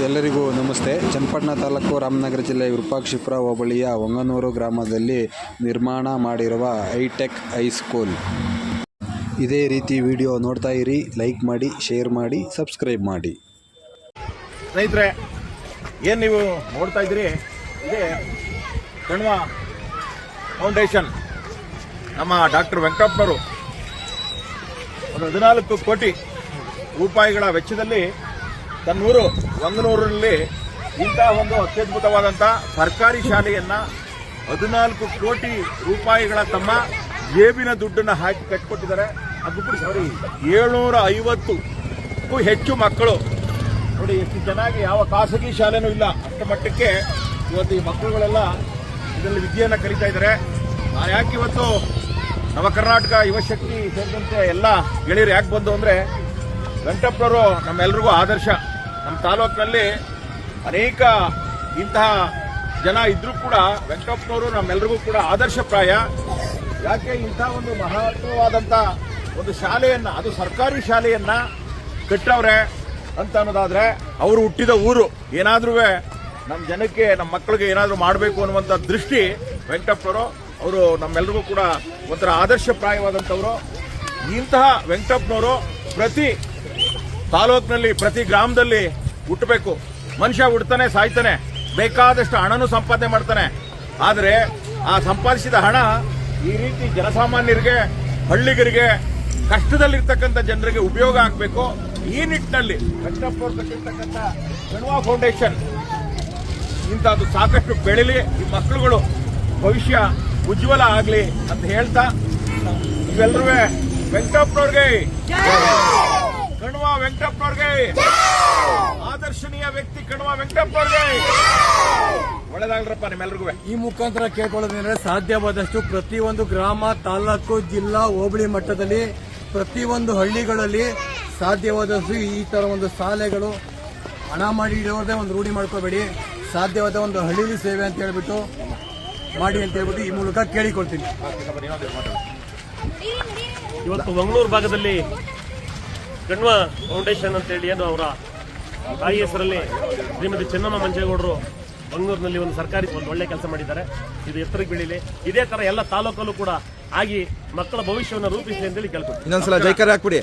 ನಮಸ್ತೆ. ಚನ್ನಪಟ್ಟಣ ತಾಲೂಕು ರಾಮನಗರ ಜಿಲ್ಲೆ ವಿರೂಪಾಕ್ಷಿಪುರ ಹೋಬಳಿಯ ಹೊಂಗನೂರು ಗ್ರಾಮದಲ್ಲಿ ನಿರ್ಮಾಣ ಮಾಡಿರುವ ಹೈಟೆಕ್ ಹೈಸ್ಕೂಲ್ ಇದೇ ರೀತಿ ವಿಡಿಯೋ ನೋಡ್ತಾ ಇರಿ, ಲೈಕ್ ಮಾಡಿ, ಶೇರ್ ಮಾಡಿ, ಸಬ್ಸ್ಕ್ರೈಬ್ ಮಾಡಿ. ರೈತರೆ, ಏನು ನೀವು ನೋಡ್ತಾ ಇದ್ದೀರಿ? ಇದೇ ಕಣ್ವ ಫೌಂಡೇಶನ್. ನಮ್ಮ ಡಾಕ್ಟರ್ ವೆಂಕಟಪ್ಪನವರು ಒಂದು ಹದಿನಾಲ್ಕು ಕೋಟಿ ರೂಪಾಯಿಗಳ ವೆಚ್ಚದಲ್ಲಿ ತನ್ನೂರು ಒಂಗನೂರಿನಲ್ಲಿ ಇಂತಹ ಒಂದು ಅತ್ಯದ್ಭುತವಾದಂಥ ಸರ್ಕಾರಿ ಶಾಲೆಯನ್ನ ಹದಿನಾಲ್ಕು ಕೋಟಿ ರೂಪಾಯಿಗಳ ತಮ್ಮ ಜೇಬಿನ ದುಡ್ಡನ್ನು ಹಾಕಿ ಕಟ್ಟಿಕೊಟ್ಟಿದ್ದಾರೆ. ಅದು ಬಿಟ್ಟು ಸಾರಿ ಏಳ್ನೂರ ಐವತ್ತಕ್ಕೂ ಹೆಚ್ಚು ಮಕ್ಕಳು. ನೋಡಿ ಎಷ್ಟು ಚೆನ್ನಾಗಿ ಯಾವ ಖಾಸಗಿ ಶಾಲೆನೂ ಇಲ್ಲ. ಅಷ್ಟ ಮಟ್ಟಕ್ಕೆ ಇವತ್ತು ಈ ಮಕ್ಕಳುಗಳೆಲ್ಲ ಇದರಲ್ಲಿ ವಿದ್ಯೆಯನ್ನು ಕಲಿತಾ ಇದ್ದಾರೆ. ಯಾಕೆ ಇವತ್ತು ನವ ಕರ್ನಾಟಕ ಯುವಶಕ್ತಿ ಸೇರಿದಂತೆ ಎಲ್ಲ ಗೆಳೆಯರು ಯಾಕೆ ಬಂದು ಅಂದರೆ ವೆಂಕಟಪ್ಪರು ನಮ್ಮೆಲ್ರಿಗೂ ಆದರ್ಶ. ನಮ್ಮ ತಾಲೂಕಿನಲ್ಲಿ ಅನೇಕ ಇಂತಹ ಜನ ಇದ್ರೂ ಕೂಡ ವೆಂಕಟಪ್ಪನವರು ನಮ್ಮೆಲ್ಲರಿಗೂ ಕೂಡ ಆದರ್ಶಪ್ರಾಯ ಯಾಕೆ ಇಂಥ ಒಂದು ಮಹತ್ವವಾದಂಥ ಒಂದು ಶಾಲೆಯನ್ನು, ಅದು ಸರ್ಕಾರಿ ಶಾಲೆಯನ್ನು ಕಟ್ಟವ್ರೆ ಅಂತ ಅನ್ನೋದಾದರೆ ಅವರು ಹುಟ್ಟಿದ ಊರು. ಏನಾದ್ರೂ ನಮ್ಮ ಜನಕ್ಕೆ ನಮ್ಮ ಮಕ್ಕಳಿಗೆ ಏನಾದರೂ ಮಾಡಬೇಕು ಅನ್ನುವಂಥ ದೃಷ್ಟಿ ವೆಂಕಟಪ್ಪನವರು, ಅವರು ನಮ್ಮೆಲ್ಲರಿಗೂ ಕೂಡ ಒಂಥರ ಆದರ್ಶಪ್ರಾಯವಾದಂಥವರು ಇಂತಹ ವೆಂಕಟಪ್ಪನವರು ಪ್ರತಿ ತಾಲೂಕಿನಲ್ಲಿ ಪ್ರತಿ ಗ್ರಾಮದಲ್ಲಿ ಹುಟ್ಟಬೇಕು. ಮನುಷ್ಯ ಹುಡ್ತಾನೆ, ಸಾಯ್ತಾನೆ. ಬೇಕಾದಷ್ಟು ಹಣನೂ ಸಂಪಾದನೆ ಮಾಡ್ತಾನೆ. ಆದರೆ ಆ ಸಂಪಾದಿಸಿದ ಹಣ ಈ ರೀತಿ ಜನಸಾಮಾನ್ಯರಿಗೆ, ಹಳ್ಳಿಗರಿಗೆ, ಕಷ್ಟದಲ್ಲಿರ್ತಕ್ಕಂಥ ಜನರಿಗೆ ಉಪಯೋಗ ಆಗಬೇಕು. ಈ ನಿಟ್ಟಿನಲ್ಲಿ ವೆಂಕಟಪ್ಪವ್ರು ಕಟ್ಟಿರ್ತಕ್ಕಂಥ ಕಣ್ವಾ ಫೌಂಡೇಶನ್, ಇಂಥದ್ದು ಸಾಕಷ್ಟು ಬೆಳಿಲಿ, ಈ ಮಕ್ಕಳುಗಳು ಭವಿಷ್ಯ ಉಜ್ವಲ ಆಗಲಿ ಅಂತ ಹೇಳ್ತಾ ಇವೆಲ್ಲರೂ ವೆಂಕಟಪ್ಪನವ್ರಿಗೆ ವೆಂಕಟಪ್ಪನವ್ರಿಗೆ. ಆದರ್ಶನೀಯ ವ್ಯಕ್ತಿ ಕಣ್ವಾ ವೆಂಕಟಪ್ಪನವ್ರಿಗೆ. ಒಳ್ಳೇದಾಗ್ರಪ್ಪ ನಿಮ್ಮೆಲ್ರಿಗೂ. ಈ ಮುಖಾಂತರ ಕೇಳ್ಕೊಳ್ಳೋದಂದ್ರೆ ಸಾಧ್ಯವಾದಷ್ಟು ಪ್ರತಿಯೊಂದು ಗ್ರಾಮ ತಾಲೂಕು ಜಿಲ್ಲಾ ಹೋಬಳಿ ಮಟ್ಟದಲ್ಲಿ ಪ್ರತಿಯೊಂದು ಹಳ್ಳಿಗಳಲ್ಲಿ ಸಾಧ್ಯವಾದಷ್ಟು ಈ ತರ ಒಂದು ಶಾಲೆಗಳು ಹಣ ಮಾಡಿ ಇಡೋದೇ ಒಂದು ರೂಢಿ ಮಾಡ್ಕೋಬೇಡಿ. ಸಾಧ್ಯವಾದ ಒಂದು ಹಳ್ಳಿಲಿ ಸೇವೆ ಅಂತ ಹೇಳ್ಬಿಟ್ಟು ಮಾಡಿ ಅಂತ ಹೇಳ್ಬಿಟ್ಟು ಈ ಮೂಲಕ ಕೇಳಿಕೊಳ್ತೀನಿ. ಇವತ್ತು ಮಂಗಳೂರು ಭಾಗದಲ್ಲಿ ಕಣ್ವ ಫೌಂಡೇಶನ್ ಅಂತೇಳಿ ಏನು ಅವರ ತಾಯಿ ಹೆಸರಲ್ಲಿ ಶ್ರೀಮತಿ ಚೆನ್ನಮ್ಮ ಮಂಜೇಗೌಡರು ಬೆಂಗಳೂರಿನಲ್ಲಿ ಒಂದು ಸರ್ಕಾರಿ ಒಂದು ಒಳ್ಳೆ ಕೆಲಸ ಮಾಡಿದ್ದಾರೆ. ಇದು ಎತ್ತರಕ್ಕೆ ಬೆಳೀಲಿ. ಇದೇ ತರ ಎಲ್ಲ ತಾಲೂಕಲ್ಲೂ ಕೂಡ ಆಗಿ ಮಕ್ಕಳ ಭವಿಷ್ಯವನ್ನು ರೂಪಿಸಲಿ ಅಂತೇಳಿ ಕೇಳ್ಕೊತೀನಿ ಇನ್ನೊಂದ್ಸಲ ಜೈಕಾರ ಹಾಕ್ಬಿಡಿ